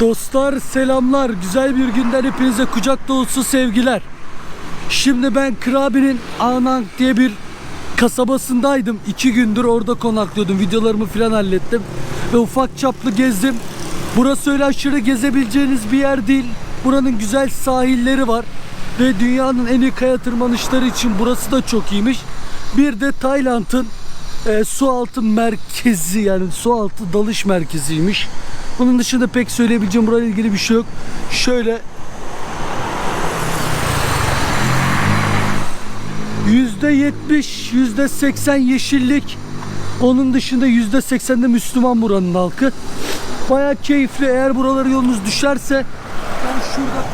Dostlar selamlar. Güzel bir günden hepinize kucak dolusu sevgiler. Şimdi ben Krabi'nin Anang diye bir kasabasındaydım. İki gündür orada konaklıyordum. Videolarımı falan hallettim. Ve ufak çaplı gezdim. Burası öyle aşırı gezebileceğiniz bir yer değil. Buranın güzel sahilleri var. Ve dünyanın en iyi kaya tırmanışları için burası da çok iyiymiş. Bir de Tayland'ın e, su altı merkezi yani su altı dalış merkeziymiş. Bunun dışında pek söyleyebileceğim burayla ilgili bir şey yok. Şöyle yüzde yetmiş, yüzde seksen yeşillik. Onun dışında yüzde seksen de Müslüman buranın halkı. Baya keyifli. Eğer buraları yolunuz düşerse ben şurada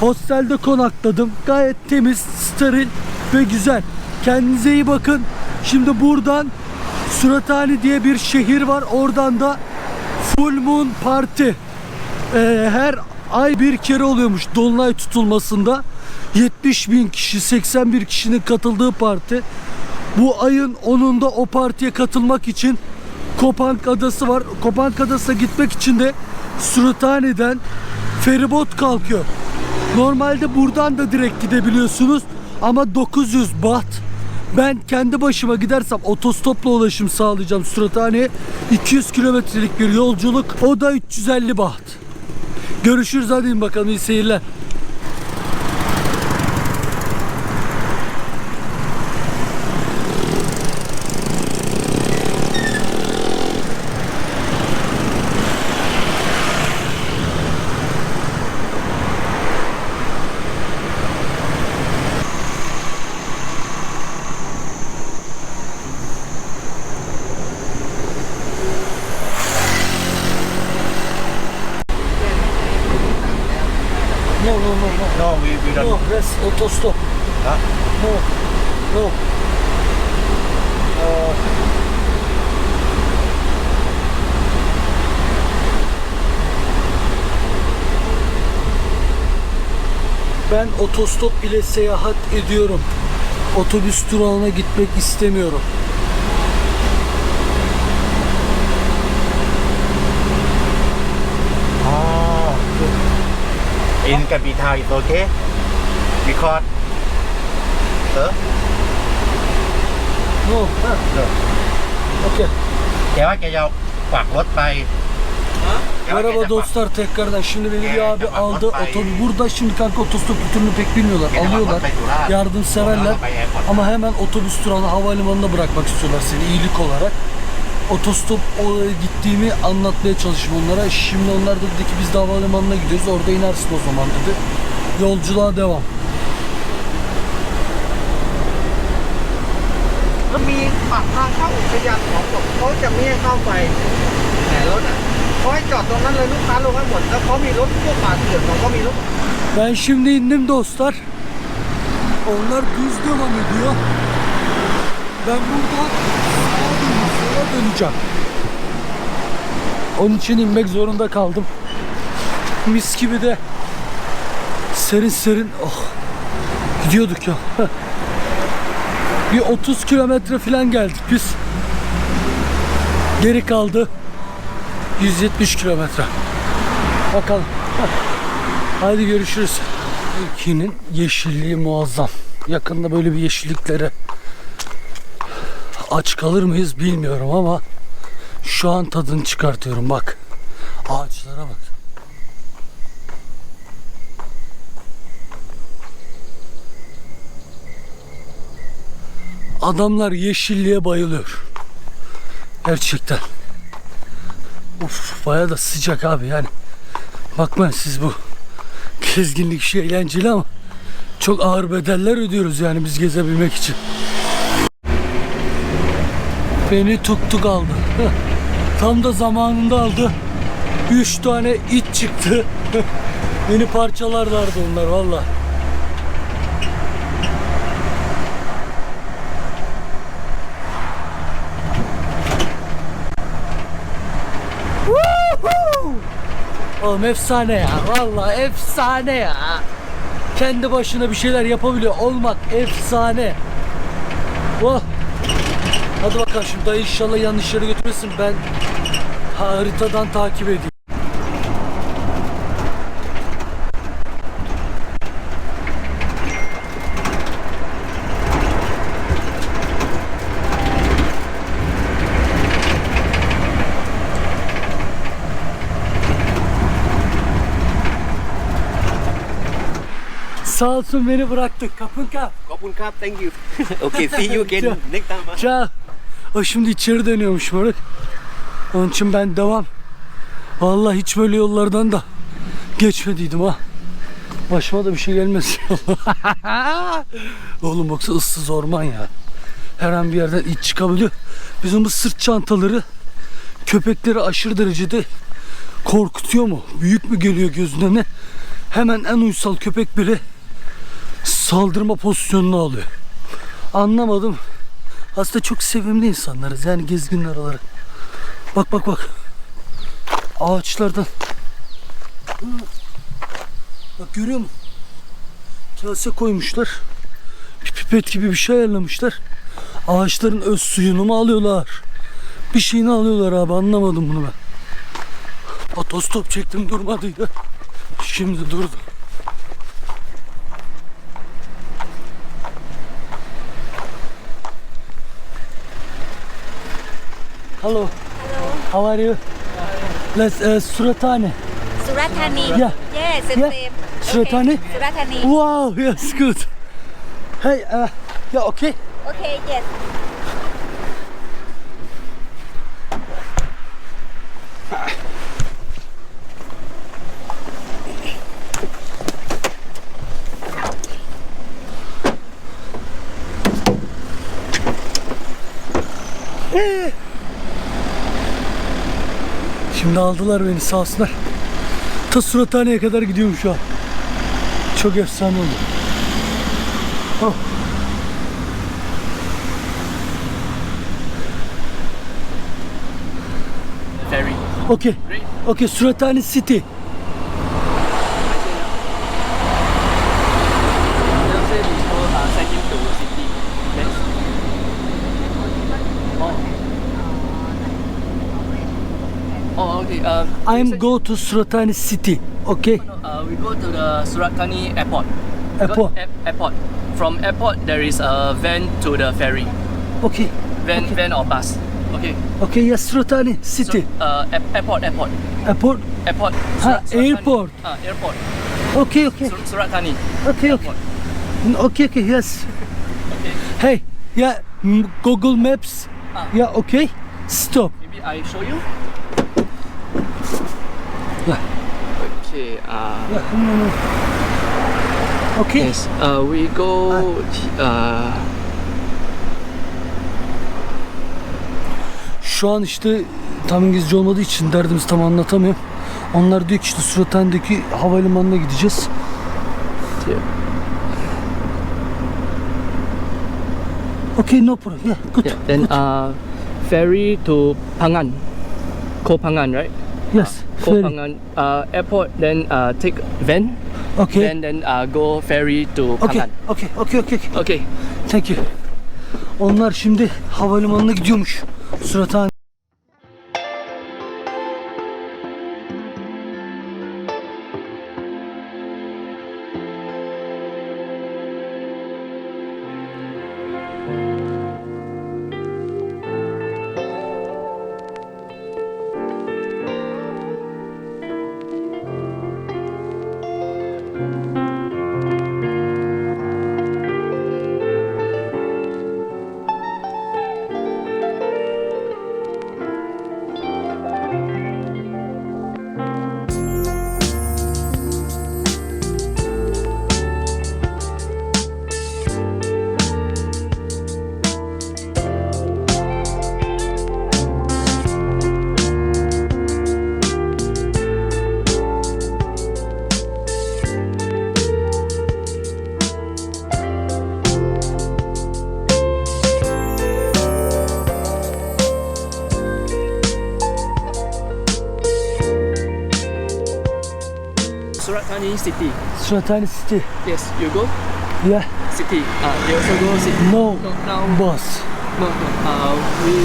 hostelde konakladım. Gayet temiz, steril ve güzel. Kendinize iyi bakın. Şimdi buradan Surathani diye bir şehir var. Oradan da Full Moon Party. Ee, her ay bir kere oluyormuş Dolunay tutulmasında. 70 bin kişi, 81 kişinin katıldığı parti. Bu ayın 10'unda o partiye katılmak için Kopang Adası var. Kopang Adası'na gitmek için de Surathani'den feribot kalkıyor. Normalde buradan da direkt gidebiliyorsunuz ama 900 baht. Ben kendi başıma gidersem otostopla ulaşım sağlayacağım Surathani'ye. 200 kilometrelik bir yolculuk. O da 350 baht. Görüşürüz hadi bakalım iyi seyirler. No no no no. No, we, we don't. No, otostop. Huh? No. No. Uh, Ben otostop ile seyahat ediyorum. Otobüs durağına gitmek istemiyorum. In capital okay because sir No. Ha. no. Okay. แกว่าแกจะฝากรถไปแกว่าแก Merhaba จะฝาก dostlar tekrardan. Şimdi beni bir Evet, abi tamam, aldı. bak, Otobüs burada şimdi kanka otostop kültürünü pek bilmiyorlar. Evet, Alıyorlar. bak, bak, bak, Yardımseverler. bak, bak, bak. Ama hemen otobüs durağına havalimanına bırakmak istiyorlar seni iyilik olarak. Otostop oraya gittiğimi anlatmaya çalıştım onlara. Şimdi onlar da dedi ki biz de havalimanına gidiyoruz. Orada inersin o zaman dedi. Yolculuğa devam. มีปากทางเข้าอุทยานของผมเขาจะไม่ให้เข้าไปแหนรถอ่ะเขาให้จอดตรงนั้นเลยลูกค้าลงให้หมดแล้วเขามีรถพวกป่าเถื่อนของเขามีรถ Ben şimdi indim dostlar. Onlar düz devam ediyor. Ben buradan sağa dönüp sola döneceğim. Onun için inmek zorunda kaldım. Mis gibi de serin serin oh, gidiyorduk ya. Bir 30 kilometre falan geldik biz. Geri kaldı 170 kilometre. Bakalım. Haydi görüşürüz. Ülkenin yeşilliği muazzam. Yakında böyle bir yeşilliklere aç kalır mıyız bilmiyorum ama şu an tadını çıkartıyorum bak. Ağaçlara bak. Adamlar yeşilliğe bayılıyor. Gerçekten. Uf baya da sıcak abi yani. Bakmayın siz bu gezginlik işi eğlenceli ama çok ağır bedeller ödüyoruz yani biz gezebilmek için. Beni tuktuk aldı. Tam da zamanında aldı. Üç tane it çıktı. Beni parçalarlardı onlar valla. Oğlum efsane ya. Vallahi efsane ya. Kendi başına bir şeyler yapabiliyor olmak efsane. Oh. Hadi bakalım şimdi dayı inşallah yanlış yere götürmesin ben haritadan takip edeyim. Sağ olsun beni bıraktık. Kapın kap. Kapın kap. Thank you. okay, see you again next time. Ciao. O şimdi içeri dönüyormuş moruk. Onun için ben devam. Vallahi hiç böyle yollardan da geçmediydim ha. Başıma da bir şey gelmesin. Oğlum yoksa ıssız orman ya. Her an bir yerden iç çıkabiliyor. Bizim bu sırt çantaları köpekleri aşırı derecede korkutuyor mu? Büyük mü geliyor gözüne ne? Hemen en uysal köpek bile saldırma pozisyonunu alıyor. Anlamadım. Aslında çok sevimli insanlarız yani gezginler olarak. Bak bak bak. Ağaçlardan. Bak görüyor musun? Kase koymuşlar. Bir pipet gibi bir şey ayarlamışlar. Ağaçların öz suyunu mu alıyorlar? Bir şeyini alıyorlar abi anlamadım bunu ben. Otostop çektim durmadıydı. Şimdi durdu. Hello. Hello. How are you? Let's uh, Suratane. Surathani. Yeah. Yes, it's Yeah. same. Surathani? Okay. Surathani. Wow, yes, good. Hey, uh, yeah, okay. Okay, yes. Şimdi aldılar beni sağ olsunlar. Ta Surathane'ye kadar gidiyorum şu an. Çok efsane oldu. Oh. ferry Okay. Okay, Surathane City. I'm go to Suratani City. Okay. uh, we go to the Suratani airport Airport. Air- airport from airport there is a van to the ferry Okay. van Okay. van or bus okay Okay, yes, Surathane so, City. uh, air- airport airport Airport. airport Ha, Surat- airport. ah airport Okay, okay. Sur- Surat Thani Okay, okay. Okay, okay, yes. okay Hey, yeah, Google Maps. Ah. Yeah, okay. Stop. maybe I show you Yeah. okay uh Yeah, no, no. Okay. Yes, uh, we go. Uh, Şu an işte tam İngilizce olmadığı için derdimizi tam anlatamıyorum. Onlar diyor ki işte Surathane'deki havalimanına gideceğiz. here. Okay, no problem. Yeah, good. Yeah. Then uh, ferry to Pangan, Koh Pangan, right? Yes, Koh ferry. Pangan uh, airport. Then uh, take van. Okay. Then then uh, go ferry to Okay, Pangan. okay, okay, okay. okay. Okay. Thank you. Onlar şimdi havalimanına gidiyormuş. Surathane. City. Surathane City. Yes, you go Yeah. city. Uh, they also go city. No, No, now boss. no no. Uh, we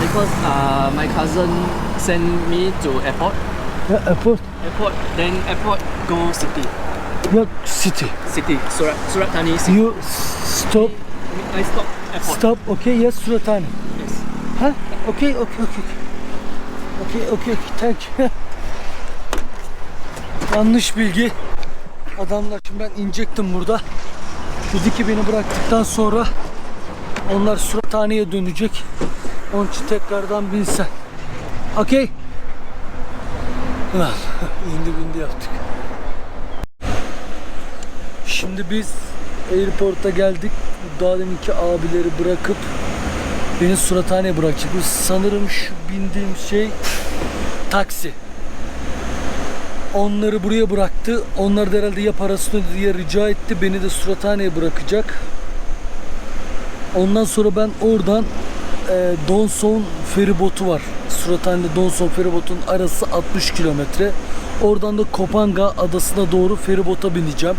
because uh, my cousin sent me to airport. Yeah, airport. Airport. Then airport go city. Yeah, city. City. Surat Surat Thani city. You stop. I stop airport. Stop. Okay, yes, Surathane. Yes. Ha? Okay, okay, okay. Okay, okay, okay. Thank you. Yanlış bilgi. Adamlar şimdi ben inecektim burada. Dedi ki beni bıraktıktan sonra onlar Surathane'ye dönecek. Onun için tekrardan binsen. Okey. İndi bindi yaptık. Şimdi biz airport'a geldik. Daha deminki abileri bırakıp beni Surathane'ye bırakacak. Sanırım şu bindiğim şey taksi. Onları buraya bıraktı. Onlar da herhalde ya parasını diye rica etti. Beni de Surathane'ye bırakacak. Ondan sonra ben oradan e, Donson feribotu var. Surathane'de Donson feribotun arası 60 kilometre. Oradan da Kopanga adasına doğru feribota bineceğim.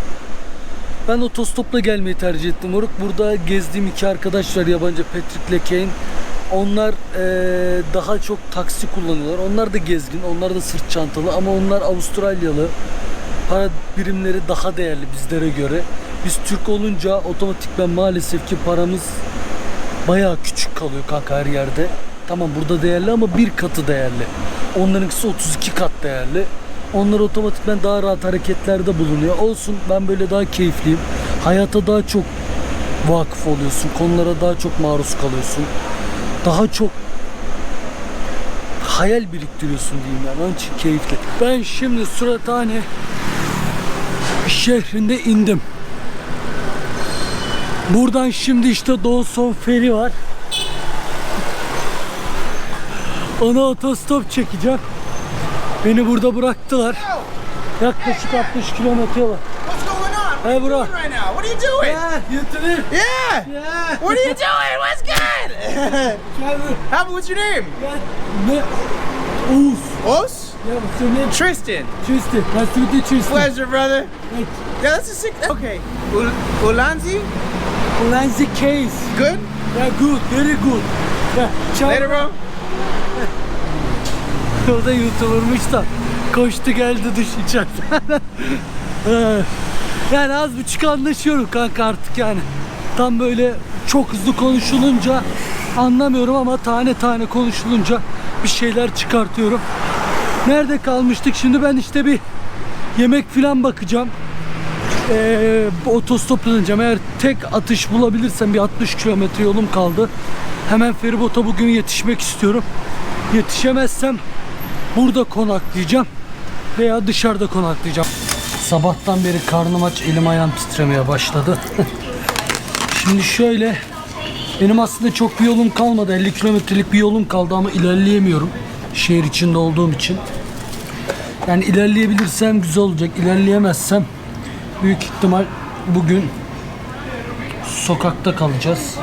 Ben otostopla gelmeyi tercih ettim Moruk. Burada gezdiğim iki arkadaş var yabancı Patrick ile Kane. Onlar eee, daha çok taksi kullanıyorlar. Onlar da gezgin, onlar da sırt çantalı ama onlar Avustralyalı. Para birimleri daha değerli bizlere göre. Biz Türk olunca otomatikman maalesef ki paramız bayağı küçük kalıyor kanka her yerde. Tamam burada değerli ama bir katı değerli. Onlarınkisi 32 kat değerli. Onlar otomatikman daha rahat hareketlerde bulunuyor. Olsun ben böyle daha keyifliyim. Hayata daha çok vakıf oluyorsun. Konulara daha çok maruz kalıyorsun. Daha çok hayal biriktiriyorsun diyeyim yani. Onun için keyifli. Ben şimdi Surathane şehrinde indim. Buradan şimdi işte Dawson Feri var. Ona otostop çekeceğim. Beni burada bıraktılar. Yaklaşık 60 kilometre var. Hey bro. right now? What are you doing? Yeah, you too. Yeah. Yeah. What are you doing? What's good? How, what's your name? Ne? Oğuz. Os? Ya what's your name? Tristan. Tristan. Nice to meet you, Tristan. Pleasure, brother. Right. Yeah, that's a sick. Okay. Ul- Ulanzi? Lanzi case. Good? Yeah, good. Very good. Yeah. Ciao. Later, bro. O da YouTuber'mış da koştu geldi duş içeriden. Yani az buçuk anlaşıyorum kanka artık yani. Tam böyle çok hızlı konuşulunca anlamıyorum ama tane tane konuşulunca bir şeyler çıkartıyorum. Nerede kalmıştık? Şimdi ben işte bir yemek filan bakacağım. Ee, otostopla. Eğer tek atış bulabilirsem bir 60 kilometre yolum kaldı. Hemen feribota bugün yetişmek istiyorum. Yetişemezsem burada konaklayacağım veya dışarıda konaklayacağım. Sabahtan beri karnım aç, elim ayağım titremeye başladı. Şimdi şöyle benim aslında çok bir yolum kalmadı. 50 kilometrelik bir yolum kaldı ama ilerleyemiyorum. Şehir içinde olduğum için. Yani ilerleyebilirsem güzel olacak. İlerleyemezsem büyük ihtimal bugün sokakta kalacağız.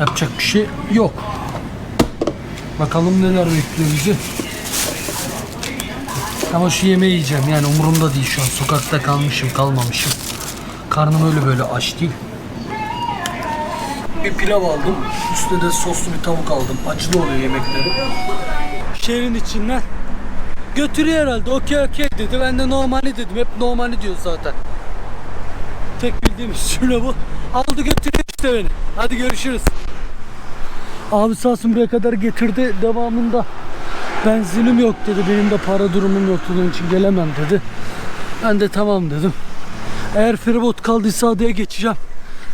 Yapacak bir şey yok. Bakalım neler bekliyor bizi. Ama şu yemeği yiyeceğim yani umurumda değil şu an. Sokakta kalmışım kalmamışım. Karnım öyle böyle aç değil. Bir pilav aldım. Üstüne de soslu bir tavuk aldım. Acılı oluyor yemekleri. Şehrin içinden götürüyor herhalde. Okey okey dedi. Ben de normali dedim. Hep normali diyor zaten. Tek bildiğim şöyle bu. Aldı götürüyor işte beni. Hadi görüşürüz. Abi sağ olsun buraya kadar getirdi. Devamında benzinim yok dedi. Benim de para durumum yoktu. Onun için gelemem dedi. Ben de tamam dedim. Eğer feribot kaldıysa adaya geçeceğim.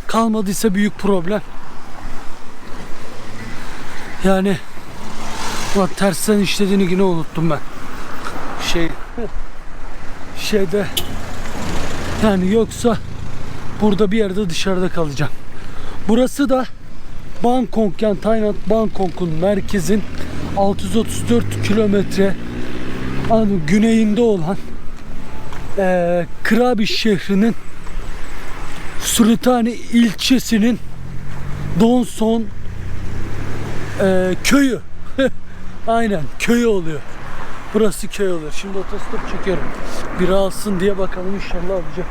Kalmadıysa büyük problem. Yani Ulan tersten işlediğini yine unuttum ben. Şey şeyde yani yoksa burada bir yerde dışarıda kalacağım. Burası da Bangkok yani Tayland Bangkok'un merkezin 634 kilometre güneyinde olan eee Krabi şehrinin Suratani ilçesinin Donson eee, köyü. Aynen köyü oluyor. Burası köy oluyor. Şimdi otostop çekiyorum. Bir alsın diye bakalım inşallah alacak.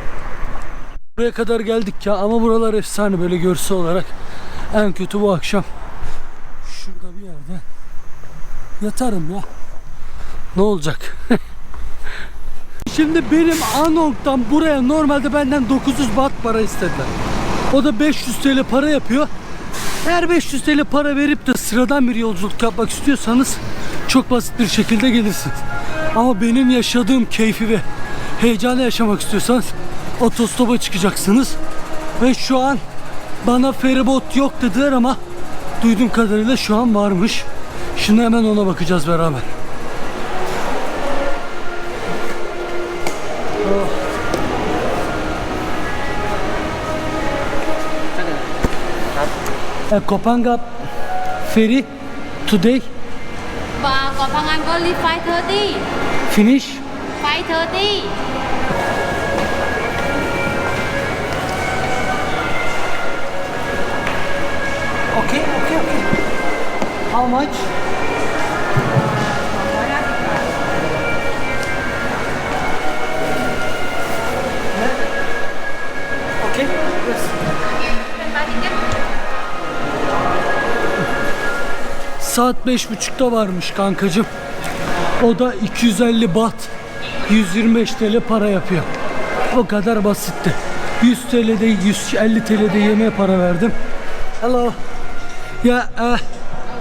Buraya kadar geldik ya ama buralar efsane böyle görsel olarak. En kötü bu akşam şurada bir yerde yatarım ya. Ne olacak? Şimdi benim Anong'dan buraya normalde benden 900 baht para istediler. O da 500 TL para yapıyor. Eğer 500 TL para verip de sıradan bir yolculuk yapmak istiyorsanız çok basit bir şekilde gelirsiniz. Ama benim yaşadığım keyfi ve heyecanı yaşamak istiyorsanız otostopa çıkacaksınız. Ve şu an bana feribot yok dediler ama duyduğum kadarıyla şu an varmış. Şimdi hemen ona bakacağız beraber. Uh, Kopanga ferry today Và có Phang An only 530. finish 530. Okay, okay, okay. How much? Saat beş buçukta varmış kankacım. O da 250 baht. 125 TL para yapıyor. O kadar basitti. 100 TL'de 150 TL'de yemeğe para verdim. Hello. Yeah, uh,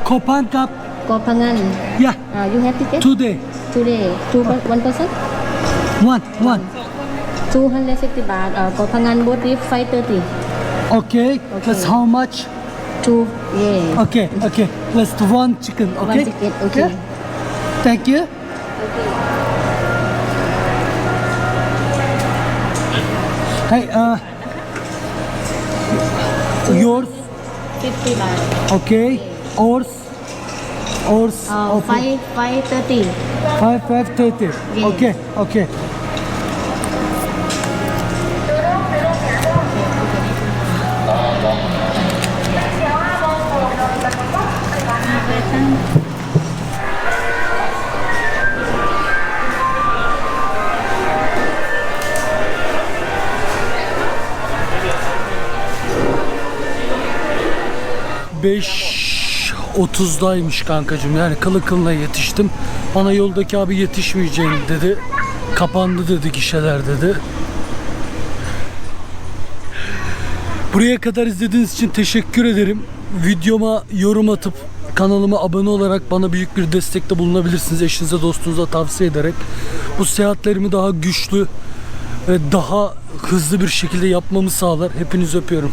Kopan Cup. Có Phangan. Yeah, Uh, you have ticket today. today. Two one person. One, one. 250 baht. Uh, có Phangan boat trip 530. Okay. okay. That's how much? Two. Yeah. Okay, okay. Let's do one chicken. Okay. One ticket. Okay. Yeah. Thank you. Okay. Hey, uh, yours. 50 baht. Okay. Ours. Ours. Uh, okay. five 530. Five five thirty. Yeah. Okay, okay. Beş 30'daymış kankacığım yani kılı kılına yetiştim. Bana yoldaki abi yetişmeyeceğim dedi. Kapandı dedi gişeler dedi. Buraya kadar izlediğiniz için teşekkür ederim. Videoma yorum atıp kanalıma abone olarak bana büyük bir destekte bulunabilirsiniz. Eşinize dostunuza tavsiye ederek. Bu seyahatlerimi daha güçlü ve daha hızlı bir şekilde yapmamı sağlar. Hepinizi öpüyorum.